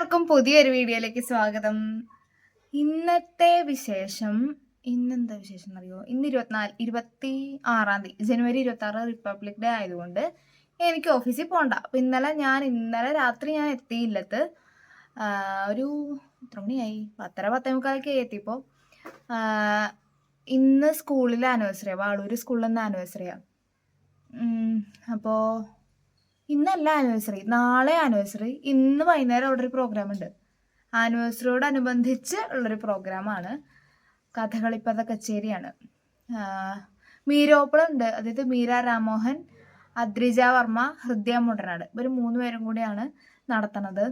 എല്ലാവർക്കും പുതിയൊരു വീഡിയോയിലേക്ക് സ്വാഗതം. ഇന്നത്തെ വിശേഷം ഇന്നെന്താ വിശേഷം അറിയോ ഇന്ന് ഇരുപത്തിനാല് ഇരുപത്തി ആറാം തീയതി ജനുവരി ഇരുപത്തി ആറ് റിപ്പബ്ലിക് ഡേ ആയതുകൊണ്ട് എനിക്ക് ഓഫീസിൽ പോകണ്ട അപ്പം ഇന്നലെ ഞാൻ ഇന്നലെ രാത്രി ഞാൻ എത്തിയില്ലത്ത്. ഒരു എത്ര മണിയായി? പത്തര പത്തേ മുക്കാലൊക്കെ എത്തിയപ്പോൾ ഇന്ന് സ്കൂളിലെ ആനിവേഴ്സറിയാണ് വാളൂർ സ്കൂളിൽ നിന്ന് ആനിവേഴ്സറിയാണ് അപ്പോൾ ഇന്നല്ല ആനിവേഴ്സറി നാളെ ആനിവേഴ്സറി ഇന്ന് വൈകുന്നേരം അവിടെ ഒരു പ്രോഗ്രാം ഉണ്ട്. ആനിവേഴ്സറിയോടനുബന്ധിച്ച് ഉള്ളൊരു പ്രോഗ്രാമാണ് കഥകളിപ്പത കച്ചേരിയാണ്. മീരോപ്പളുണ്ട് അതായത് മീര രാമോഹൻ അദ്രിജ വർമ്മ ഹൃദയ മുടനാട്. ഇവർ മൂന്ന് പേരും കൂടിയാണ് നടത്തണത്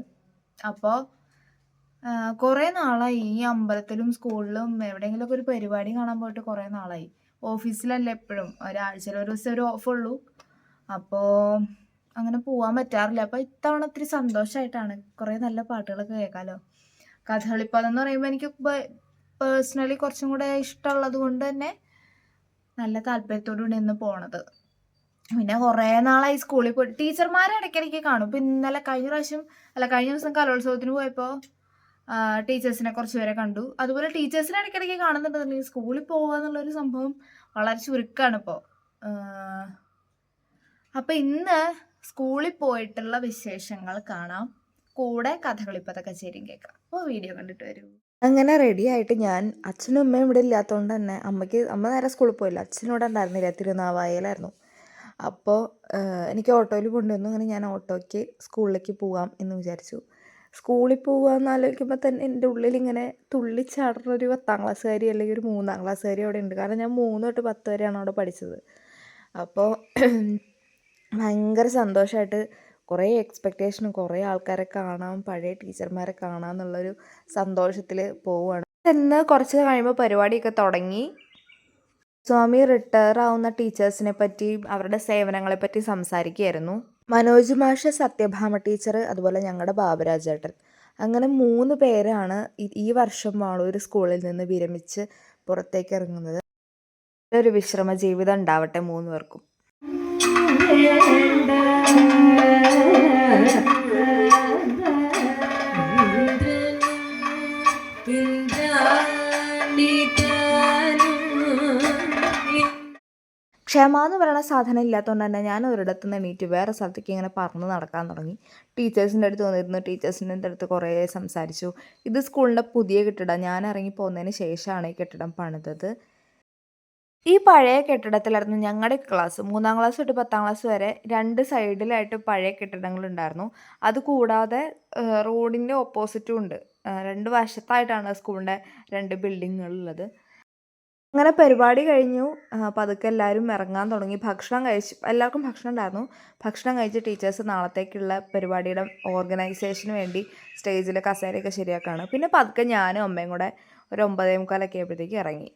അപ്പോൾ കുറേ നാളായി. ഈ അമ്പലത്തിലും സ്കൂളിലും എവിടെയെങ്കിലുമൊക്കെ ഒരു പരിപാടി കാണാൻ പോയിട്ട് കുറേ നാളായി. ഓഫീസിലല്ല എപ്പോഴും. ഒരാഴ്ചയിൽ ഒരു ദിവസം ഒരു ഓഫുള്ളൂ അപ്പോൾ അങ്ങനെ പോവാൻ പറ്റാറില്ല. അപ്പോൾ ഇത്തവണ ഒത്തിരി സന്തോഷമായിട്ടാണ് കുറേ നല്ല പാട്ടുകളൊക്കെ കേൾക്കാമല്ലോ കഥകളിപ്പതെന്ന് പറയുമ്പോൾ എനിക്ക് പേഴ്സണലി കുറച്ചും കൂടെ ഇഷ്ടമുള്ളത് കൊണ്ട് തന്നെ നല്ല താല്പര്യത്തോടു കൂടി ഇന്ന് പോണത്. പിന്നെ കുറേ നാളായി സ്കൂളിൽ പോയി. ടീച്ചർമാരെ ഇടയ്ക്കിടയ്ക്ക് കാണും. ഇപ്പം ഇന്നലെ കഴിഞ്ഞ പ്രാവശ്യം അല്ല കഴിഞ്ഞ ദിവസം കലോത്സവത്തിന് പോയപ്പോൾ ടീച്ചേഴ്സിനെ കുറച്ച് പേരെ കണ്ടു. അതുപോലെ ടീച്ചേഴ്സിനെ ഇടയ്ക്കിടയ്ക്ക് കാണുന്നുണ്ടെന്നുണ്ടെങ്കിൽ സ്കൂളിൽ പോകുക എന്നുള്ളൊരു സംഭവം വളരെ ചുരുക്കമാണ് ഇപ്പോൾ അപ്പം ഇന്ന് സ്കൂളിൽ പോയിട്ടുള്ള വിശേഷങ്ങൾ കാണാം. കൂടെ കഥകളിപ്പത കച്ചേരിയും കേൾക്കാം. അപ്പോൾ വീഡിയോ കണ്ടിട്ട് വരൂ. അങ്ങനെ റെഡി ആയിട്ട് ഞാൻ അച്ഛനും അമ്മയും ഇവിടെ ഇല്ലാത്തതുകൊണ്ട് തന്നെ അമ്മയ്ക്ക് അമ്മ നേരെ സ്കൂളിൽ പോയില്ല. അച്ഛനോട് ഉണ്ടായിരുന്നില്ല. തിരുനാവായയിലായിരുന്നു അപ്പോൾ എനിക്ക് ഓട്ടോയിൽ കൊണ്ടുവന്നു. അങ്ങനെ ഞാൻ ഓട്ടോയ്ക്ക് സ്കൂളിലേക്ക് പോകാം എന്ന് വിചാരിച്ചു. സ്കൂളിൽ പോകുക എന്ന് ആലോചിക്കുമ്പോൾ തന്നെ എന്റെ ഉള്ളിൽ ഇങ്ങനെ തുള്ളിച്ചാടുന്ന ഒരു പത്താം ക്ലാസ്സുകാരി അല്ലെങ്കിൽ ഒരു മൂന്നാം ക്ലാസ്സുകാരി അവിടെ ഉണ്ട്. കാരണം ഞാൻ മൂന്ന് തൊട്ട് പത്ത് വരെയാണ് അവിടെ പഠിച്ചത്. അപ്പോൾ ഭയങ്കര സന്തോഷമായിട്ട് കുറേ എക്സ്പെക്റ്റേഷനും കുറേ ആൾക്കാരെ കാണാം പഴയ ടീച്ചർമാരെ കാണാം എന്നുള്ളൊരു സന്തോഷത്തിൽ പോവുകയാണ് എന്ന് കുറച്ച് കഴിയുമ്പോൾ പരിപാടിയൊക്കെ തുടങ്ങി. സ്വാമി റിട്ടയർ ആവുന്ന ടീച്ചേഴ്സിനെ പറ്റി അവരുടെ സേവനങ്ങളെ പറ്റി സംസാരിക്കുകയായിരുന്നു. മനോജ് മാഷ സത്യഭാമ ടീച്ചർ അതുപോലെ ഞങ്ങളുടെ ബാബുരാജേട്ടൻ. അങ്ങനെ മൂന്ന് പേരാണ് ഈ- വർഷം വാളൂർ സ്കൂളിൽ നിന്ന് വിരമിച്ച് പുറത്തേക്ക് ഇറങ്ങുന്നത്. ഒരു വിശ്രമ ജീവിതം ഉണ്ടാവട്ടെ മൂന്ന് പേർക്കും. ക്ഷമ എന്ന് പറയുന്ന സാധനം ഇല്ലാത്തതുകൊണ്ട് തന്നെ ഞാൻ ഒരിടത്ത് നിന്ന് എണീറ്റ് വേറെ സ്ഥലത്തേക്ക് ഇങ്ങനെ പറന്ന് നടക്കാൻ തുടങ്ങി. ടീച്ചേഴ്സിന്റെ അടുത്ത് വന്നിരുന്നു. ടീച്ചേഴ്സിന്റെ അടുത്ത് കുറേ സംസാരിച്ചു. ഇത് സ്കൂളിന്റെ പുതിയ കെട്ടിടം. ഞാൻ ഇറങ്ങി പോകുന്നതിന് ശേഷമാണ് ഈ കെട്ടിടം പണിതത്. ഈ പഴയ കെട്ടിടത്തിലായിരുന്നു ഞങ്ങളുടെ ക്ലാസ് മൂന്നാം ക്ലാസ് തൊട്ട് പത്താം ക്ലാസ് വരെ രണ്ട് സൈഡിലായിട്ട് പഴയ കെട്ടിടങ്ങളുണ്ടായിരുന്നു. അതുകൂടാതെ റോഡിന്റെ ഓപ്പോസിറ്റും ഉണ്ട്. രണ്ട് വശത്തായിട്ടാണ് സ്കൂളിന്റെ രണ്ട് ബിൽഡിങ്ങുകളുള്ളത് അങ്ങനെ പരിപാടി കഴിഞ്ഞു. പതുക്കെ എല്ലാവരും ഇറങ്ങാൻ തുടങ്ങി. ഭക്ഷണം കഴിച്ച് എല്ലാവർക്കും ഭക്ഷണം ഉണ്ടായിരുന്നു. ഭക്ഷണം കഴിച്ച് ടീച്ചേഴ്സ് നാളത്തേക്കുള്ള പരിപാടിയുടെ ഓർഗനൈസേഷന് വേണ്ടി സ്റ്റേജിൽ കസേരയൊക്കെ ശരിയാക്കാണ്. പിന്നെ പതുക്കെ ഞാനും അമ്മയും കൂടെ ഒരു ഒമ്പതേ മുക്കാലൊക്കെ ആയപ്പോഴത്തേക്ക് ഇറങ്ങി.